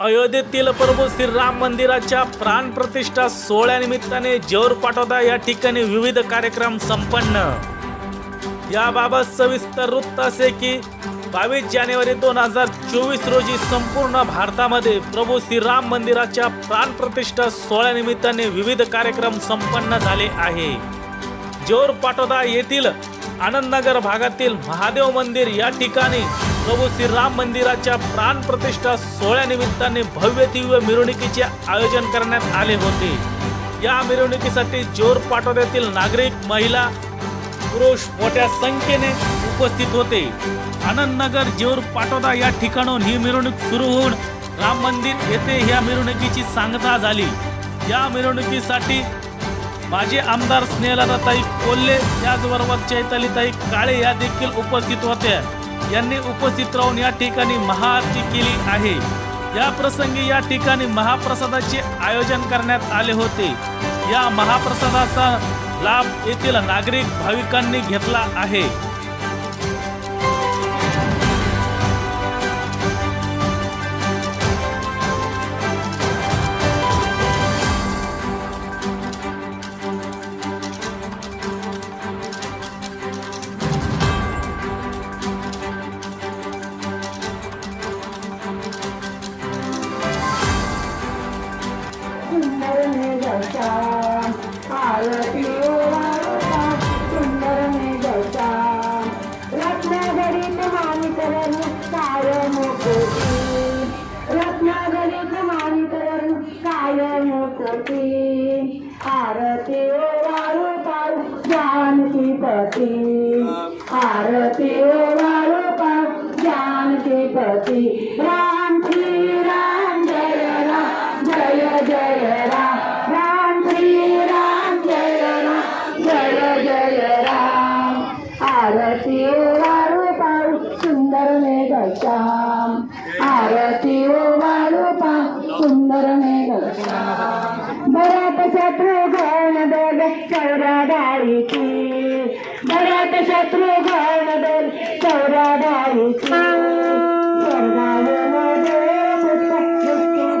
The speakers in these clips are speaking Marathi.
अयोध्येतील प्रभू श्रीराम मंदिराच्या प्राणप्रतिष्ठा सोहळ्यानिमित्ताने जेऊर पाटोदा या ठिकाणी विविध कार्यक्रम संपन्न. याबाबत सविस्तर वृत्त असे की बावीस जानेवारी दोन हजार चोवीस रोजी संपूर्ण भारतामध्ये प्रभू श्रीराम मंदिराच्या प्राणप्रतिष्ठा सोहळ्यानिमित्ताने विविध कार्यक्रम संपन्न झाले आहे. जेऊर पाटोदा येथील आनंदनगर भागातील महादेव मंदिर या ठिकाणी प्रभू श्रीराम मंदिराच्या प्राणप्रतिष्ठा सोहळ्यानिमित्ताने भव्य दिव्य मिरवणुकीचे आयोजन करण्यात आले होते. या मिरवणुकीसाठी जोर पाटोद्यातील नागरिक महिला पुरुष मोठ्या संख्येने उपस्थित होते. आनंदनगर जेऊर पाटोदा या ठिकाणून ही मिरवणूक सुरू होऊन राम मंदिर येथे या मिरवणुकीची सांगता झाली. या मिरवणुकीसाठी माजी आमदार स्नेहलादाताई कोल्हे त्याचबरोबर चैतालीताई काळे या देखील उपस्थित होत्या यांनी उपस्थित राहून या ठिकाणी महाआरती केली आहे. या प्रसंगी या ठिकाणी महाप्रसादाचे आयोजन करण्यात आले होते. या महाप्रसादाचा लाभ येथील नागरिक भाविकांनी घेतला आहे. आरती ओ वारू पाऊ जानकी पती. आरती ओ सुंदर आरती ओ पाऊ सुंदर मेघश्याम बरात शत्रू घण दोल चौरा डाळीची बरात शत्रू घण दोल चौरा डाळीची स्वर्गावून देव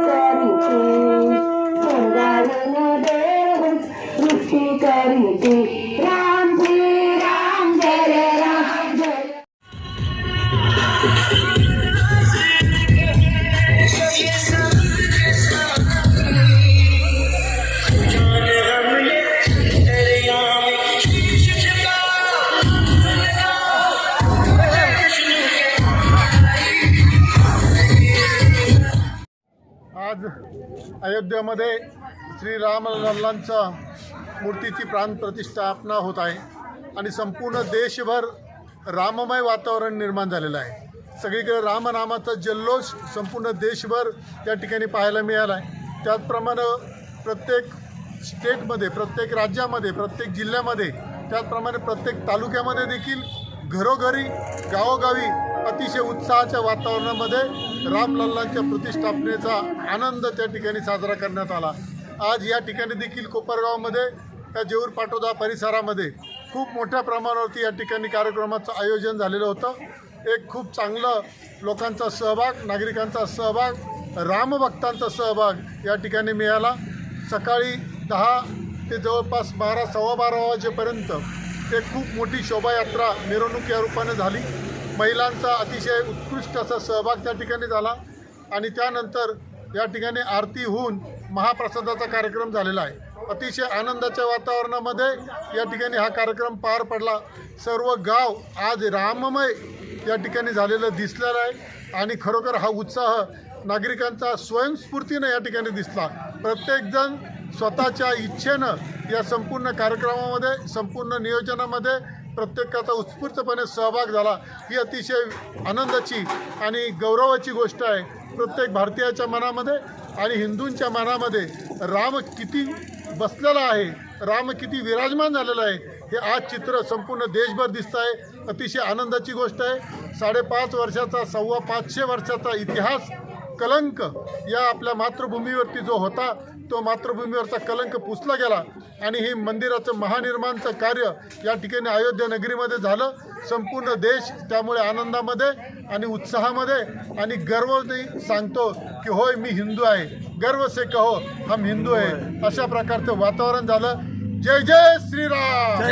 करीची स्वर्गावून देव करीची आज अयोध्येमध्ये श्रीरामलल्लांचा मूर्तीची प्राणप्रतिष्ठापना होत आहे आणि संपूर्ण देशभर राममय वातावरण निर्माण झालेलं आहे. सगळीकडे रामनामाचा जल्लोष संपूर्ण देशभर या ठिकाणी पाहायला मिळाला आहे त्याचप्रमाणे प्रत्येक स्टेटमध्ये प्रत्येक राज्यामध्ये प्रत्येक जिल्ह्यामध्ये त्याचप्रमाणे प्रत्येक तालुक्यामध्ये देखील घरोघरी गावोगावी अतिशय उत्साहाच्या वातावरणामध्ये रामलल्लांच्या प्रतिष्ठापनेचा आनंद त्या ठिकाणी साजरा करण्यात आला. आज या ठिकाणी देखील कोपरगावमध्ये त्या जेऊर पाटोदा परिसरामध्ये खूप मोठ्या प्रमाणावरती या ठिकाणी कार्यक्रमाचं आयोजन झालेलं होतं. एक खूप चांगलं लोकांचा सहभाग नागरिकांचा सहभाग रामभक्तांचा सहभाग या ठिकाणी मिळाला. सकाळी दहा ते जवळपास बारा सव्वा बारा वाजेपर्यंत ते खूप मोठी शोभायात्रा मिरवणूक या रूपाने झाली. महिलांचा अतिशय उत्कृष्ट असा सहभाग त्या ठिकाणी झाला आणि त्यानंतर या ठिकाणी आरती होऊन महाप्रसादाचा कार्यक्रम झालेला आहे. अतिशय आनंदाच्या वातावरणामध्ये या ठिकाणी हा कार्यक्रम पार पडला. सर्व गाव आज राममय या ठिकाणी झालेलं दिसलेलं आहे. आणि खरोखर हा उत्साह नागरिकांचा स्वयंस्फूर्तीनं या ठिकाणी दिसला. प्रत्येकजण स्वतःच्या इच्छेनं या संपूर्ण कार्यक्रमामध्ये संपूर्ण नियोजनामध्ये प्रत्येकाचा उत्स्फूर्तपणे सहभाग झाला. ही अतिशय आनंदाची आणि गौरवाची गोष्ट आहे. प्रत्येक भारतीयाच्या मनामध्ये आणि हिंदूंच्या मनामध्ये राम किती बसलेला आहे राम किती विराजमान झालेला आहे हे आज चित्र संपूर्ण देशभर दिसत आहे. अतिशय आनंदाची गोष्ट आहे. साडेपाच वर्षाचा सव्वा पाचशे वर्षाचा इतिहास कलंक या आपल्या मातृभूमीवरती जो होता तो मातृभूमीवरचा कलंक पुसला गेला आणि हे मंदिराचं महानिर्माणचं कार्य या ठिकाणी अयोध्या नगरीमध्ये झालं. संपूर्ण देश त्यामुळे आनंदामध्ये आणि उत्साहामध्ये आणि गर्वने सांगतो की होय मी हिंदू आहे. गर्व से कहो हम हिंदू आहे. अशा प्रकारचं वातावरण झालं. जय जय श्रीराम.